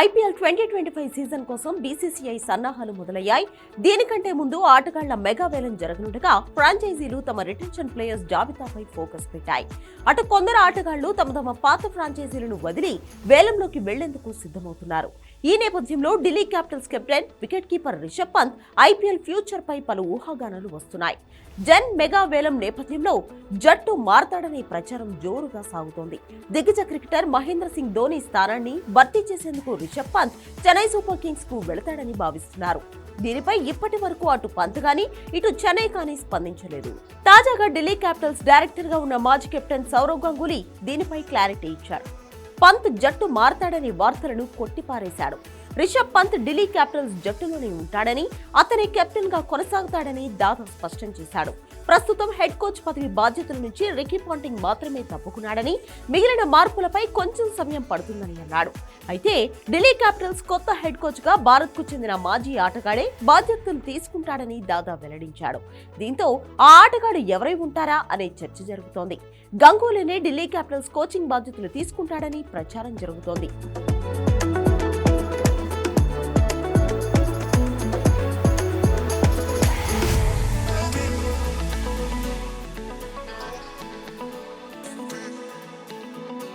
IPL twenty twenty five season కోసం BCCI సన్నాహాలు మొదలయ్యాయి. దీనికంటే ముందు ఆటగాళ్ళ మెగా వేలం జరగనుండగా ఫ్రాంచైజీలు తమ రిటెన్షన్ ప్లేయర్స్ జాబితాపై ఫోకస్ పెట్టాయి. అటు కొందరు ఆటగాళ్ళు తమ తమ పాత ఫ్రాంచైజీలను వదిలి వేలంలోకి వెళ్ళేందుకు సిద్ధమవుతున్నారు. ఈ నేపథ్యంలో Delhi capitals captain wicket keeper Rishabh Pant IPL future పై పలు ఊహాగానాలు వస్తున్నాయి. జన్ మెగా వేలం నేపథ్యంలో జట్టు మారతాడనే ప్రచారం జోరుగా సాగుతోంది. దిగ్గజ క్రికెటర్ మహేంద్ర సింగ్ ధోని స్థానాన్ని భర్తీ చేసేందుకు రిషబ్ పంత్ చెన్నై సూపర్ కింగ్స్కు వెళతాడని భావిస్తున్నారు. దీనిపై ఇప్పటి వరకు అటు పంత్ గాని ఇటు చెన్నై కానీ స్పందించలేదు. తాజాగా ఢిల్లీ క్యాపిటల్స్ డైరెక్టర్గా ఉన్న మాజీ కెప్టెన్ సౌరవ్ గంగూలీ దీనిపై క్లారిటీ ఇచ్చారు. పంత్ జట్టు మారతాడని వార్తలను కొట్టిపారేశాడు. రిషబ్ పంత్ ఢిల్లీ క్యాపిటల్స్ జట్టులోనే ఉంటాడని అతనే కెప్టెన్గా కొనసాగుతాడని దాదా స్పష్టం చేశాడు. ప్రస్తుతం హెడ్ కోచ్ పదవి బాధ్యతల నుంచి రికీ పాంటింగ్ మాత్రమే తప్పుకున్నాడని మిగిలిన మార్పులపై కొంచెం సమయం పడుతుందని అన్నాడు. అయితే ఢిల్లీ క్యాపిటల్స్ కొత్త హెడ్ కోచ్గా భారత్కు చెందిన మాజీ ఆటగాడే బాధ్యతలు తీసుకుంటాడని దాదా వెల్లడించాడు. దీంతో ఆ ఆటగాడు ఎవరై ఉంటారా అనే చర్చ జరుగుతోంది. గంగూలీనే ఢిల్లీ క్యాపిటల్స్ కోచింగ్ బాధ్యతలు తీసుకుంటాడని ప్రచారం జరుగుతోంది.